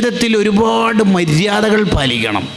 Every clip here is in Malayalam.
ജീവിതത്തിൽ ഒരുപാട് മര്യാദകൾ പാലിക്കണം.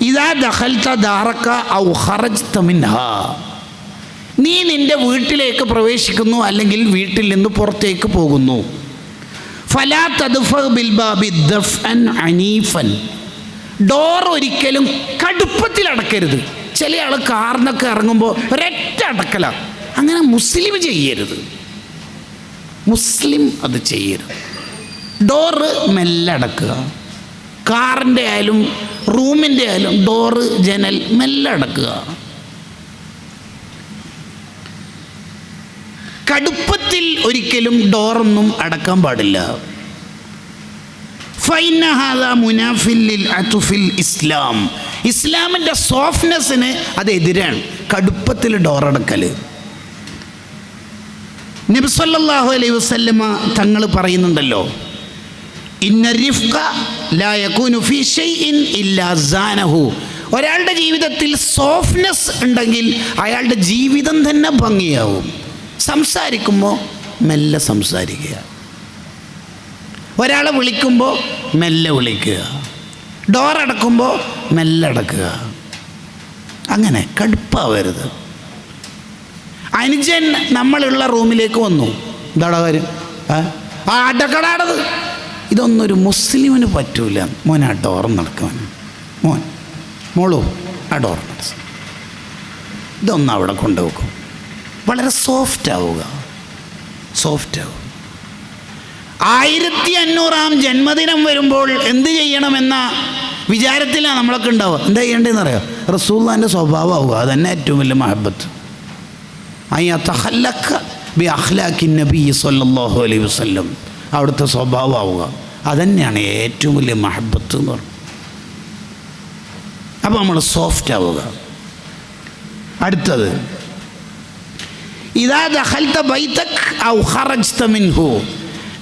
ഇതാ ദഹൽത്ത ദാറക്ക ഔ ഖറജ്ത മിൻഹാ. നീ നിന്റെ വീട്ടിലേക്ക് പ്രവേശിക്കുന്നു അല്ലെങ്കിൽ വീട്ടിൽ നിന്ന് പുറത്തേക്ക് പോകുന്നു. ഫലാ തദ്ഫ ബിൽബാബി ദഫ്അൻ അനീഫൻ. ഡോർ ഒരിക്കലും കടുപ്പത്തിൽ അടക്കരുത്. ചില ആൾ കാറിനൊക്കെ ഇറങ്ങുമ്പോൾ ഒരൊറ്റ അടക്കല. അങ്ങനെ മുസ്ലിം ചെയ്യരുത്. മുസ്ലിം അത് ചെയ്യരുത്. ഡോറ് മെല്ലെ അടക്കുക. കാറിന്റെ ആയാലും റൂമിന്റെ ആയാലും ഡോറ് ജനൽ മെല്ലെ അടക്കുക. കടുപ്പത്തിൽ ഒരിക്കലും ഡോറൊന്നും അടക്കാൻ പാടില്ല. അത്തുഫിൽ ഇസ്ലാം. ഇസ്ലാമിന്റെ സോഫ്റ്റ്നെസ്സിന് അത് എതിരാണ്. കടുപ്പത്തിൽ ഡോറടക്കൽ നബിസല്ലാഹു അലൈഹി വസല്ലമ തങ്ങൾ പറയുന്നുണ്ടല്ലോ ഒരാളുടെ ജീവിതത്തിൽ സോഫ്റ്റ്നെസ് ഉണ്ടെങ്കിൽ അയാളുടെ ജീവിതം തന്നെ ഭംഗിയാവും. സംസാരിക്കുമ്പോൾ മെല്ലെ സംസാരിക്കുക. ഒരാളെ വിളിക്കുമ്പോൾ മെല്ലെ വിളിക്കുക. ഡോർ അടക്കുമ്പോൾ മെല്ലെ അടക്കുക. അങ്ങനെ കടുപ്പാവരുത്. അനുജൻ നമ്മളുള്ള റൂമിലേക്ക് വന്നു. എന്താടാ കാര്യം? ആ അടക്കടാടത്. ഇതൊന്നും ഒരു മുസ്ലിമിന് പറ്റൂല. മോൻ ആ ഡോർ നടക്കാൻ മോൻ മോളു ആ ഡോർ നടക്കും. ഇതൊന്നും അവിടെ കൊണ്ടുവെക്കും. വളരെ സോഫ്റ്റ് ആവുക. സോഫ്റ്റ് ആവുക. ആയിരത്തി അഞ്ഞൂറാം ജന്മദിനം വരുമ്പോൾ എന്ത് ചെയ്യണമെന്ന വിചാരത്തിലാണ് നമ്മളൊക്കെ ഉണ്ടാവുക. എന്താ ചെയ്യേണ്ടതെന്ന് അറിയാം? റസൂള്ളാന്റെ സ്വഭാവമാവുക. അതന്നെ ഏറ്റവും വലിയ മഹബത്ത്. അയ്യത്തഹല്ലക്ക ബി അഹ്ലാഖി നബി സല്ലാഹു അലൈഹി വസല്ലം. അവിടുത്തെ സ്വഭാവമാവുക. അതന്നെയാണ് ഏറ്റവും വലിയ മഹബത്ത് എന്ന് പറയുന്നത് അപ്പോൾ നമ്മൾ സോഫ്റ്റ് ആവുക. അടുത്തത്. ഇതാ ദഹൽത്ത ബൈത്തക് ഔ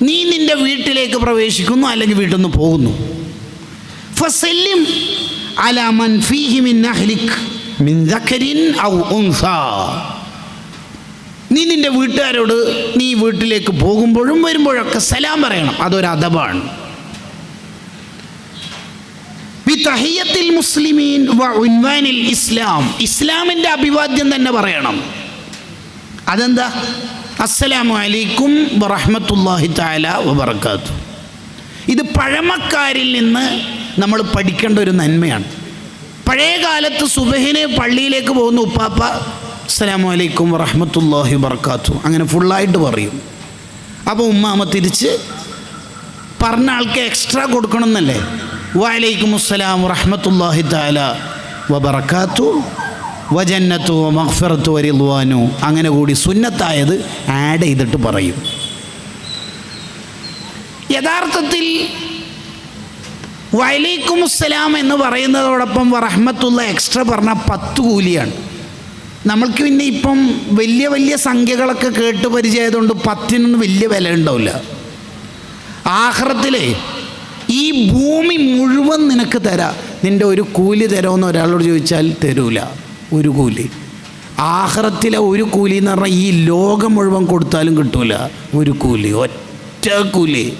നീ നിന്റെ വീട്ടിലേക്ക് പ്രവേശിക്കുന്നു അല്ലെങ്കിൽ വീട്ടിൽ നിന്ന് പോകുന്നു. ഫസല്ലിം അലാ മൻ ഫീഹി മിൻ മിൻ ദഖരിൻ ഔ ഉൻസാ. നീ നിന്റെ വീട്ടുകാരോട് നീ വീട്ടിലേക്ക് പോകുമ്പോഴും വരുമ്പോഴൊക്കെ സലാം പറയണം. അതൊരു അദബാണ്. മുസ്ലിമീൻ ഇസ്ലാം. ഇസ്ലാമിന്റെ അഭിവാദ്യം തന്നെ പറയണം. അതെന്താ? അസ്സലാമു അലൈക്കും വറഹമത്തല്ലാഹി താല വബർക്കാത്തു ഇത് പഴമക്കാരിൽ നിന്ന് നമ്മൾ പഠിക്കേണ്ട ഒരു നന്മയാണ്. പഴയ കാലത്ത് സുബഹിന് പള്ളിയിലേക്ക് പോകുന്ന ഉപ്പാപ്പ അസ്സലാമു അലൈക്കും വറഹ്മത്തുള്ളാഹി വബറകാത്തു. അങ്ങനെ ഫുള്ളായിട്ട് പറയും. അപ്പോൾ ഉമ്മാമ തിരിച്ച് പറഞ്ഞ ആൾക്ക് എക്സ്ട്രാ കൊടുക്കണം എന്നല്ലേ വലൈക്കും അസ്സലാം വറഹ്മത്തുള്ളാഹി തആല വബറകാത്തു. വജന്നത്തു മഹ്ഫറത്തു വരിദ്വാനു അങ്ങനെ കൂടി സുന്നത്തായത് ആഡ് ചെയ്തിട്ട് പറയും. യഥാർത്ഥത്തിൽ വലൈക്കും അസ്സലാം എന്ന് പറയുന്നതോടൊപ്പം വറഹമത്തുള്ള എക്സ്ട്രാ പറഞ്ഞ പത്ത് കൂലിയാണ്. നമ്മൾക്ക് പിന്നെ ഇപ്പം വലിയ വലിയ സംഖ്യകളൊക്കെ കേട്ട് പരിചയമായതുകൊണ്ട് പത്തിനൊന്നും വലിയ വില ഉണ്ടാവില്ല ആഹ്റത്തിലെ ഈ ഭൂമി മുഴുവൻ നിനക്ക് തരാം. നിന്റെ ഒരു കൂലി തരുമെന്ന് ഒരാളോട് ചോദിച്ചാൽ തരൂല. ഒരു കൂലി. ആഹ്റത്തിലെ ഒരു കൂലി എന്ന് പറഞ്ഞാൽ ഈ ലോകം മുഴുവൻ കൊടുത്താലും കിട്ടൂല. ഒരു കൂലി ഒറ്റ കൂലി.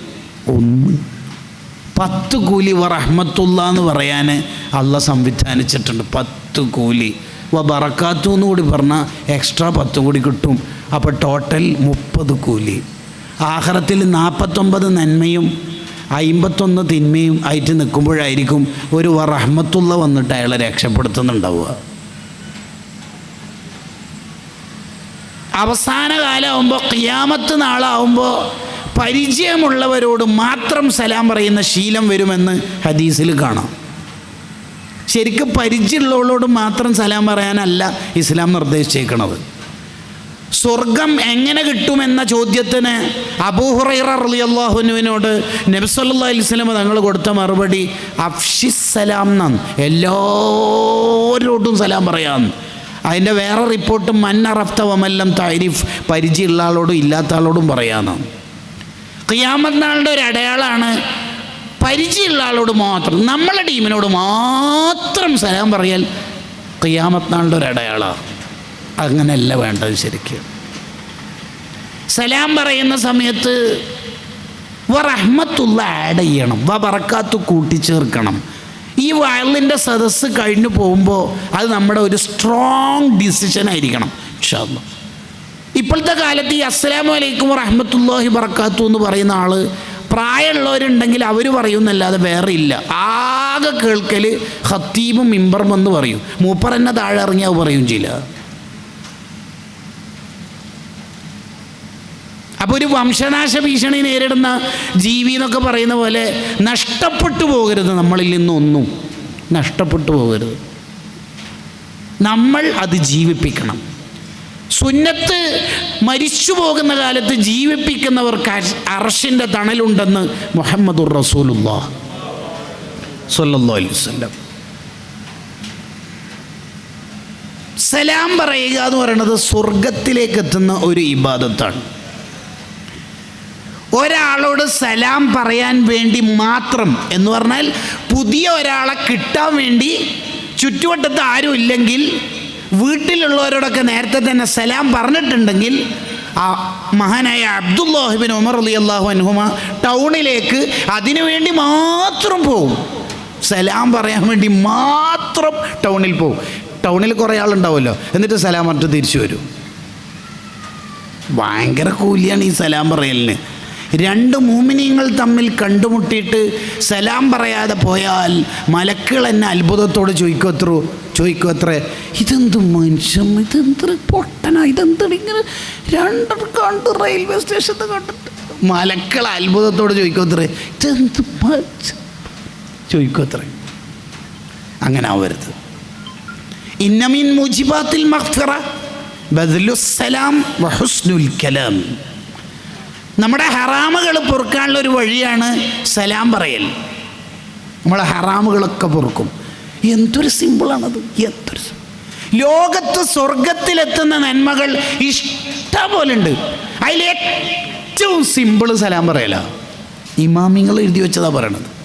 ഒന്ന്. പത്ത് കൂലി വ റഹ്മത്തുള്ള എന്ന് പറയാൻ അള്ള സംവിധാനിച്ചിട്ടുണ്ട്. പത്ത് കൂലി. വ എന്ന് കൂടി പറഞ്ഞാൽ എക്സ്ട്രാ പത്തും കൂടി കിട്ടും. അപ്പോൾ ടോട്ടൽ മുപ്പത് കൂലി. ആഹ്റത്തിൽ നാൽപ്പത്തൊമ്പത് നന്മയും അയിമ്പത്തൊന്ന് തിന്മയും ആയിട്ട് നിൽക്കുമ്പോഴായിരിക്കും ഒരു റഹ്മത്തുള്ള വന്നിട്ട് അയാളെ രക്ഷപ്പെടുത്തുന്നുണ്ടാവുക. അവസാന കാലമാകുമ്പോൾ ഖിയാമത്ത് നാളാവുമ്പോൾ പരിചയമുള്ളവരോട് മാത്രം സലാം പറയുന്ന ശീലം വരുമെന്ന് ഹദീസിൽ കാണാം. ശരിക്കും പരിചയമുള്ളവളോട് മാത്രം സലാം പറയാനല്ല ഇസ്ലാം നിർദ്ദേശിച്ചേക്കണത്. സ്വർഗം എങ്ങനെ കിട്ടുമെന്ന ചോദ്യത്തിന് അബൂഹുറൈറ നബ്സല്ലാ നബ്സല്ലാസ്ലമ തങ്ങൾ കൊടുത്ത മറുപടി അഫ്ഷിസലാം എന്നാണ് എല്ലാവരോടും സലാം പറയാം. അതിന്റെ വേറെ റിപ്പോർട്ട് മന്നറഫ്ത വമല്ലം താരിഫ് പരിചയമുള്ള ആളോടും ഇല്ലാത്ത ആളോടും പറയാമെന്നാണ് ഖിയാമത്ത് നാളിന്റെ ഒരു അടയാളമാണ് പരിചയമുള്ള ആളോട് മാത്രം നമ്മളെ ടീമിനോട് മാത്രം സലാം പറയാൽ ഖിയാമത്ത് നാളിന്റെ ഒരു അടയാളമാണ് അങ്ങനെയല്ല വേണ്ടത് ശരിക്കും. സലാം പറയുന്ന സമയത്ത് വ റഹ്മത്തുള്ള ആഡ് ചെയ്യണം. വ ബറക്കാത്ത് കൂട്ടിച്ചേർക്കണം. ഈ വയലിന്റെ സദസ്സ് കഴിഞ്ഞു പോകുമ്പോൾ അത് നമ്മുടെ ഒരു സ്ട്രോങ് ഡിസിഷൻ ആയിരിക്കണം ഇൻഷാല്ലാ ഇപ്പോഴത്തെ കാലത്ത് ഈ അസ്സലാമു അലൈക്കും റഹ്മത്തുല്ലാഹി ബർക്കാത്തു എന്ന് പറയുന്ന ആൾ പ്രായമുള്ളവരുണ്ടെങ്കിൽ അവർ പറയുന്നല്ലാതെ വേറെ ഇല്ല. ആകെ കേൾക്കൽ ഹത്തീബും മിമ്പറും എന്ന് പറയും. മൂപ്പർ എന്നെ താഴെ ഇറങ്ങിയാൽ പറയും ചെയ്യില്ല. അപ്പോൾ ഒരു വംശനാശ ഭീഷണി നേരിടുന്ന ജീവി എന്നൊക്കെ പറയുന്ന പോലെ നഷ്ടപ്പെട്ടു പോകരുത് നമ്മളിൽ നിന്നൊന്നും നഷ്ടപ്പെട്ടു പോകരുത്. നമ്മൾ അത് ജീവിപ്പിക്കണം. സുന്നത്ത് മരിച്ചു പോകുന്ന കാലത്ത് ജീവിപ്പിക്കുന്നവർക്ക് അർഷിന്റെ തണലുണ്ടെന്ന് മുഹമ്മദുർ റസൂലുല്ലാ വസല്ലം. സലാം പറയുക എന്ന് പറയുന്നത് സ്വർഗത്തിലേക്ക് എത്തുന്ന ഒരു ഇബാദത്താണ്. ഒരാളോട് സലാം പറയാൻ വേണ്ടി മാത്രം എന്ന് പറഞ്ഞാൽ പുതിയ ഒരാളെ കിട്ടാൻ വേണ്ടി ചുറ്റുവട്ടത്ത് ആരും ഇല്ലെങ്കിൽ വീട്ടിലുള്ളവരോടൊക്കെ നേരത്തെ തന്നെ സലാം പറഞ്ഞിട്ടുണ്ടെങ്കിൽ ആ മഹാനായ അബ്ദുല്ലാഹിബിൻ ഉമർ അലി അള്ളാഹു അനുഹുമ ടൗണിലേക്ക് അതിനുവേണ്ടി മാത്രം പോകും. സലാം പറയാൻ വേണ്ടി മാത്രം ടൗണിൽ പോകും ടൗണിൽ കുറേ ആളുണ്ടാവുമല്ലോ. എന്നിട്ട് സലാം പറഞ്ഞിട്ട് തിരിച്ചു വരും. ഭയങ്കര കൂലിയാണ് ഈ സലാം പറയലിന്. രണ്ട് മൂമിനിയങ്ങൾ തമ്മിൽ കണ്ടുമുട്ടിയിട്ട് സലാം പറയാതെ പോയാൽ മലക്കുകൾ എന്നെ അത്ഭുതത്തോട് ചോദിക്കത്രോ ചോദിക്കത്രേ ഇതെന്ത് മനുഷ്യൻ? ഇതെന്ത് പൊട്ടന? ഇതെന്ത് ഇങ്ങനെ രണ്ടും കണ്ട് റെയിൽവേ സ്റ്റേഷനിൽ കണ്ടിട്ട്? മലക്കൾ അത്ഭുതത്തോട് ചോദിക്കത്രേ ഇതെന്ത് ചോദിക്കത്രേ അങ്ങനെ ആവരുത്. ഇന്നമീൻ മുജിബാത്തിൽ ബദലുസലാം വഹുസ്നുൽ കലാം. നമ്മുടെ ഹറാമുകൾ പൊറുക്കാനുള്ള ഒരു വഴിയാണ് സലാം പറയൽ. നമ്മളെ ഹറാമുകളൊക്കെ പൊറുക്കും. എന്തൊരു സിമ്പിളാണത്. എന്തൊരു ലോകത്ത് സ്വർഗത്തിലെത്തുന്ന നന്മകൾ ഇഷ്ടംപോലെ ഉണ്ട് അതിൽ ഏറ്റവും സിമ്പിൾ സലാം പറയല. ഇമാമിങ്ങൾ എഴുതി വെച്ചതാണ് പറയണത്.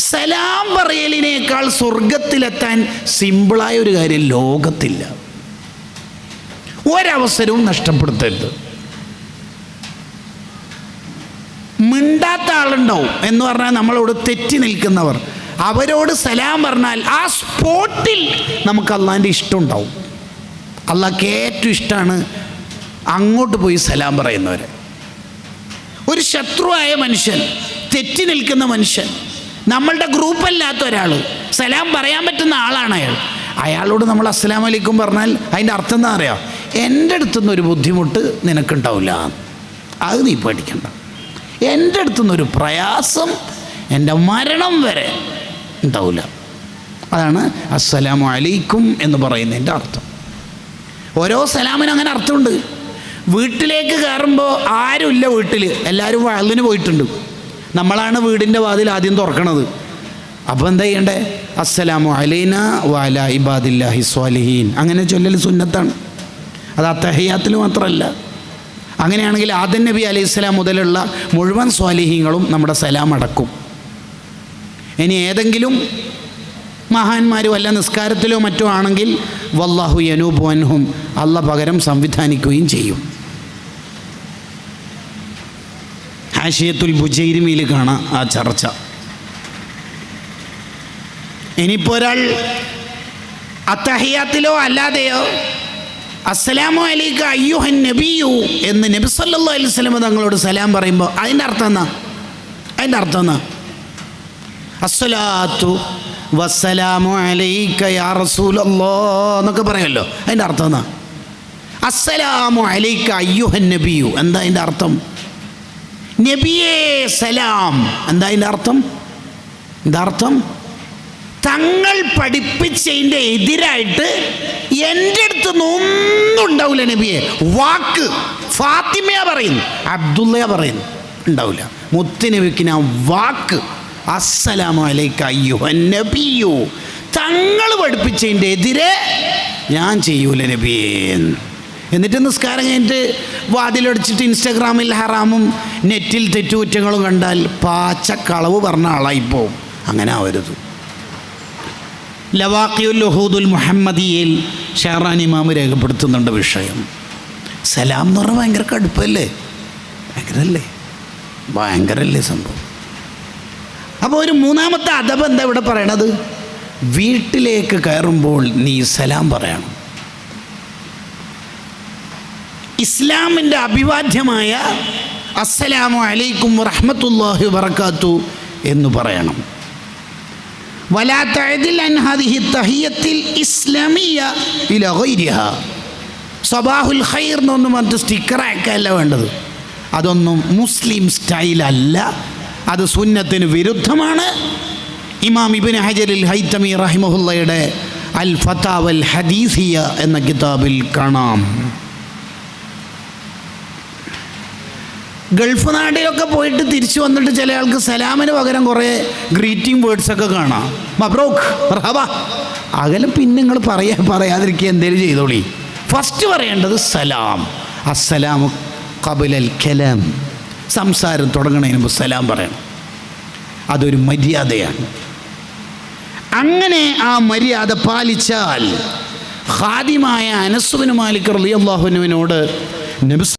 സലാം പറയലിനേക്കാൾ സ്വർഗത്തിലെത്താൻ സിമ്പിളായ ഒരു കാര്യം ലോകത്തില്ല. ഒരവസരവും നഷ്ടപ്പെടുത്തരുത്. മിണ്ടാത്ത ആളുണ്ടാവും എന്ന് പറഞ്ഞാൽ നമ്മളോട് തെറ്റി നിൽക്കുന്നവർ. അവരോട് സലാം പറഞ്ഞാൽ ആ സ്പോട്ടിൽ നമുക്ക് അള്ളാന്റെ ഇഷ്ടം ഉണ്ടാവും. അള്ളാഹ്ക്ക് ഏറ്റവും ഇഷ്ടമാണ് അങ്ങോട്ട് പോയി സലാം പറയുന്നവരെ. ഒരു ശത്രുവായ മനുഷ്യൻ തെറ്റി നിൽക്കുന്ന മനുഷ്യൻ നമ്മളുടെ ഗ്രൂപ്പല്ലാത്ത ഒരാൾ സലാം പറയാൻ പറ്റുന്ന ആളാണ് അയാൾ. അയാളോട് നമ്മൾ അസ്സലാം വലൈക്കും പറഞ്ഞാൽ അതിന്റെ അർത്ഥം എന്താ അറിയാം? എന്റെ അടുത്തുനിന്ന് ഒരു ബുദ്ധിമുട്ട് നിനക്കുണ്ടാവില്ല. അത് നീ പേടിക്കണ്ട. എന്റെ അടുത്തുനിന്ന് ഒരു പ്രയാസം എന്റെ മരണം വരെ ഉണ്ടാവില്ല. അതാണ് അസ്സലാമു അലൈക്കും എന്ന് പറയുന്നതിന്റെ അർത്ഥം. ഓരോ സലാമിനും അങ്ങനെ അർത്ഥമുണ്ട്. വീട്ടിലേക്ക് കയറുമ്പോൾ ആരുമില്ല വീട്ടിൽ. എല്ലാവരും വയലിന് പോയിട്ടുണ്ട്. നമ്മളാണ് വീടിന്റെ വാതിൽ ആദ്യം തുറക്കണത്. അപ്പോൾ എന്താ ചെയ്യണ്ടേ? അസ്സലാമു അലൈന വാല ഇബാദില്ലാഹി സ്വാലിഹീൻ. അങ്ങനെ ചൊല്ലൽ സുന്നത്താണ്. അത് അത്തഹയ്യാത്തിൽ മാത്രമല്ല. അങ്ങനെയാണെങ്കിൽ ആദൻ നബി അലൈഹി സ്വലാം മുതലുള്ള മുഴുവൻ സ്വാലിഹീങ്ങളും നമ്മുടെ സലാം അടക്കും. ഇനി ഏതെങ്കിലും മഹാന്മാർ വല്ല നിസ്കാരത്തിലോ മറ്റോ ആണെങ്കിൽ വല്ലാഹു യനൂബ് അൻഹും അല്ല പകരം സംവിധാനിക്കുകയും ചെയ്യും. ഹാഷിയത്തുൽ ബുജൈരിമിയിൽ കാണാം ആ ചർച്ച. ഇനിയിപ്പോൾ ഒരാൾ അത്തഹിയാത്തിലോ അല്ലാതെയോ അസ്സലാമു അലൈക്ക അയ്യുഹൻ നബിയു എന്ന് നബി സല്ലല്ലാഹു അലൈഹി വസല്ലം തങ്ങളോട് സലാം പറയുമ്പോൾ അതിന്റെ അർത്ഥം എന്നാ അതിന്റെ അർത്ഥം എന്നാ അസ്സലാത്തു വസ്സലാമു അലൈക്ക യാ റസൂലല്ലാ എന്നൊക്കെ പറയുമല്ലോ അതിന്റെ അർത്ഥം എന്നാ അസ്സലാമു അലൈക്ക അയ്യുഹൻ നബിയു എന്താ അതിന്റെ അർത്ഥം? നബിയേ സലാം. എന്താ അതിന്റെ അർത്ഥം? എന്താ അർത്ഥം? തങ്ങൾ പഠിപ്പിച്ചതിന്റെ എതിരായിട്ട് എന്റെ അടുത്ത് ഒന്നും ഉണ്ടാവില്ല നബിയെ. വാക്ക് ഫാത്തിമയ പറയുന്നു അബ്ദുള്ളയാ പറയുന്നു. ഉണ്ടാവില്ല. മുത്ത് നബിക്ക് ഞാൻ വാക്ക്. അസ്സലാമു അലൈക്ക അയ്യുഹൻ നബിയു. തങ്ങൾ പഠിപ്പിച്ചതിന്റെ എതിരെ ഞാൻ ചെയ്യൂല നബിയേ എന്നിട്ട് നിസ്കാരം കഴിഞ്ഞിട്ട് വാതിലടിച്ചിട്ട് ഇൻസ്റ്റഗ്രാമിൽ ഹറാമും നെറ്റിൽ തെറ്റുകുറ്റങ്ങളും കണ്ടാൽ പാച്ച കളവ് പറഞ്ഞ ആളായിപ്പോവും അങ്ങനെ ആവരുത്. ലവാഖിയുൽ ലഹൂദുൽ മുഹമ്മദിയയിൽ ഷെഹറാൻ ഇമാമ് രേഖപ്പെടുത്തുന്നുണ്ട് വിഷയം. സലാം എന്ന് പറഞ്ഞാൽ ഭയങ്കര കടുപ്പല്ലേ? ഭയങ്കരല്ലേ? ഭയങ്കരല്ലേ സംഭവം? അപ്പോൾ ഒരു മൂന്നാമത്തെ അദബ് എന്താ ഇവിടെ പറയണത്? വീട്ടിലേക്ക് കയറുമ്പോൾ നീ സലാം പറയണം. ഇസ്ലാമിന്റെ അഭിവാദ്യമായ അസ്സലാമു അലൈക്കും വറഹ്മത്തുള്ളാഹി വറക്കാത്തു എന്ന് പറയണം. സബാഹുൽ ഖൈർ എന്നൊന്നും പറഞ്ഞിട്ട് സ്റ്റിക്കർ അയക്കല്ല വേണ്ടത്. അതൊന്നും മുസ്ലിം സ്റ്റൈലല്ല അത് സുന്നത്തിന് വിരുദ്ധമാണ്. ഇമാം ഇബിൻ ഹജറിൽ ഹൈത്തമി റഹിമഹുല്ലയുടെ അൽ ഫത്താവൽ ഹദീസിയ എന്ന കിതാബിൽ കാണാം. ഗൾഫ് നാട്ടിലൊക്കെ പോയിട്ട് തിരിച്ചു വന്നിട്ട് ചില ആൾക്ക് സലാമിന് പകരം കുറേ ഗ്രീറ്റിംഗ് വേർഡ്സ് ഒക്കെ കാണാം. മബ്രോക്ക് റഹബ അകലെ പിന്നെ നിങ്ങൾ പറയാ പറയാതിരിക്കുക എന്തേലും ചെയ്തോളി. ഫസ്റ്റ് പറയേണ്ടത് സലാം. അസ്സലാമു കബുലൽ കലാം. സംസാരം തുടങ്ങണതിന് മുമ്പ് സലാം പറയണം. അതൊരു മര്യാദയാണ്. അങ്ങനെ ആ മര്യാദ പാലിച്ചാൽ ഖാദിമായ അനസുബിന് മാലിക് റളിയല്ലാഹുവിനോട് നബി